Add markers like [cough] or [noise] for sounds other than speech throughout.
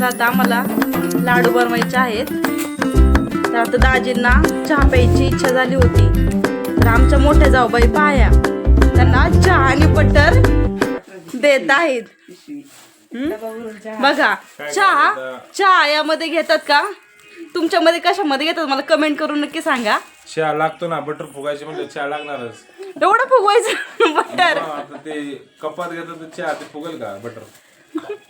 तर आता आम्हाला लाडू बनवायचे आहेत. तर आता दाजींना चहा प्यायची इच्छा झाली होती. तर आमच्या मोठ्या जाऊबाई पाया. त्यांना चहा आणि बटर देत आहेत? बघा चहा चहा यामध्ये घेतात का? तुमच्यामध्ये कशामध्ये घेतात? मला कमेंट करून नक्की सांगा. चहा लागतो ना बटर फुगायची म्हणजे चहा लागणारच. एवढं फुगवायचं [laughs] बटर. हा, आता ते कपात घेतात चहा ते फुगेल का बटर?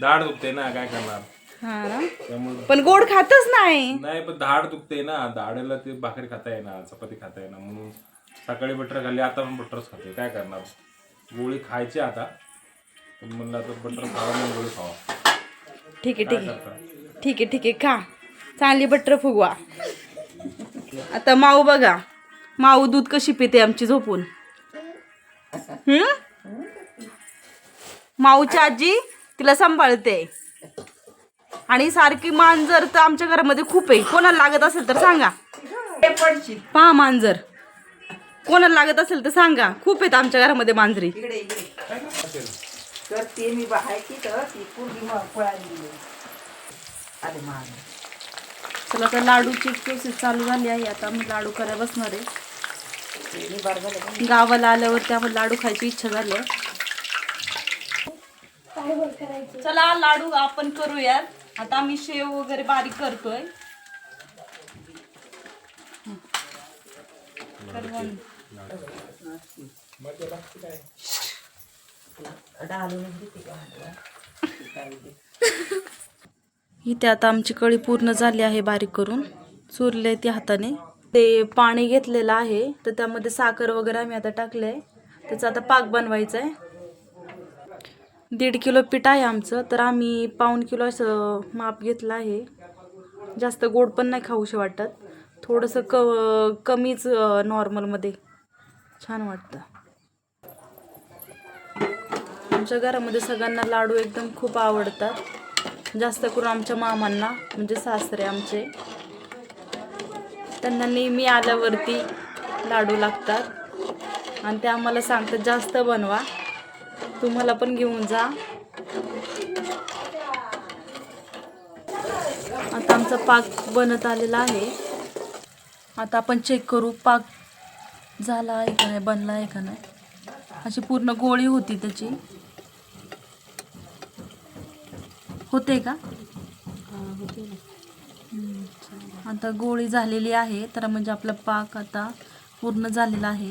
दाढ दुखते ना काय करणार? हा. ना त्यामुळे पण गोड खातच नाही. नाही पण दाढ दुखते ना. दाढेला ते भाकरी खाता येणार चपाती खाता येणार म्हणून सकाळी बटर खाल्ली आता पण बटरच खाते काय करणार? गोळी खायची आता. पण म्हणलं आता बटर खावा म्हणून गोळी खावा. ठीक आहे ठीक आहे. करता? ठीक आहे ठीक आहे. खा. चांगली बटर फुगवा. आता माऊ बघा. माऊ दूध कशी पिते आमची झोपून? हम्म माऊची आजी तिला सांभाळते. आणि सारखी मांजर तर आमच्या घरामध्ये खूप आहे. कोणाला लागत असेल तर सांगा. पहा मांजर. कोणाला लागत असेल तर सांगा. खूप आहेत आमच्या घरामध्ये मांजरी. तर मी तर चला आता लाडूची प्रोसेस चालू झाली आहे. आता आम्ही लाडू करायला बसणार आहे. मी? गावाला आल्यावरती आम्हाला लाडू खायची इच्छा झाली आहे. चला लाडू आपण करूयात. आता आम्ही शेव वगैरे बारीक करतोय? इथे आता आमची कळी पूर्ण झाली आहे बारीक करून. चुरले ती हाताने. ते पाणी घेतलेलं आहे तर त्यामध्ये साखर वगैरे आम्ही आता टाकले त्याचा आता पाक बनवायचा आहे दीड किलो पीठ आहे आमचं तर आम्ही पाऊण किलो असं माप घेतलं आहे. जास्त गोड पण नाही खाऊशी वाटत. थोडंसं क कमीच नॉर्मलमध्ये. छान वाटतं. आमच्या घरामध्ये सगळ्यांना लाडू एकदम खूप आवडतात. जास्त करून आमच्या मामांना म्हणजे सासरे आमचे. त्यांना नेहमी आल्यावरती लाडू लागतात. आणि ते आम्हाला सांगतात जास्त बनवा. तुम्हाला पण घेऊन जा. आता आमचा पाक बनत आलेला आहे. आता आपण चेक करू पाक झाला आहे का नाही बनला आहे का नाही. अशी पूर्ण गोळी होती त्याची. होते का? आता गोळी झालेली आहे तर म्हणजे आपला पाक आता पूर्ण झालेला आहे.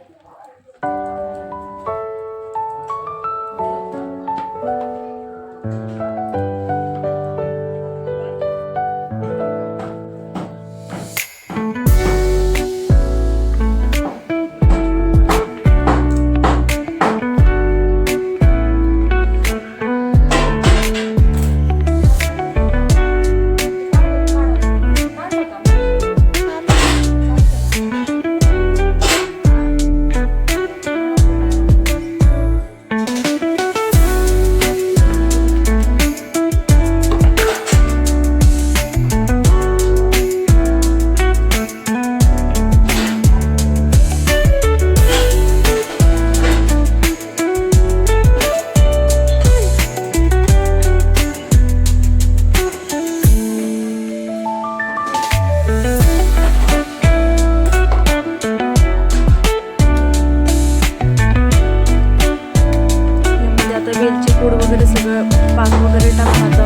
वेलची पूड वगैरे सगळं पाक वगैरे टाकून आता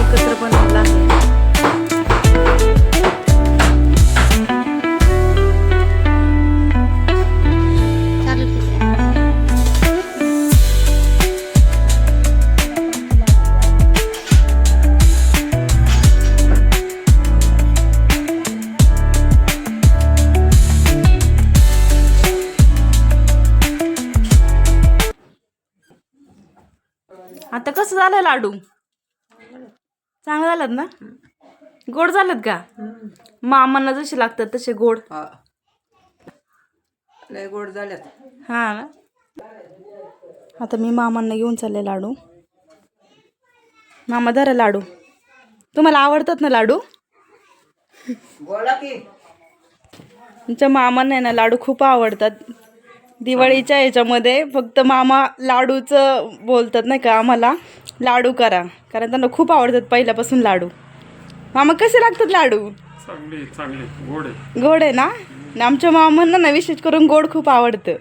एकत्र बनवलं आहे. कसं झालं लाडू? चांगलं झालं ना? गोड झालं का? मामांना जसे लागतात तसे गोड. लय गोड झाल्यात हा ना? आता मी मामांना घेऊन चालले लाडू. मामा धरा लाडू. तुम्हाला आवडतात ना लाडू? बोला की. तुमच्या मामांना ना लाडू खूप आवडतात. दिवाळीच्या ह्याच्यामध्ये फक्त मामा लाडूचं बोलतात नाही का आम्हाला लाडू करा. कारण त्यांना खूप आवडतात पहिल्यापासून लाडू. मामा कसे लागतात लाडू? चांगली चांगली. गोड आहे. गोड आहे ना? आमच्या मामांना ना विशेष करून गोड खूप आवडतं.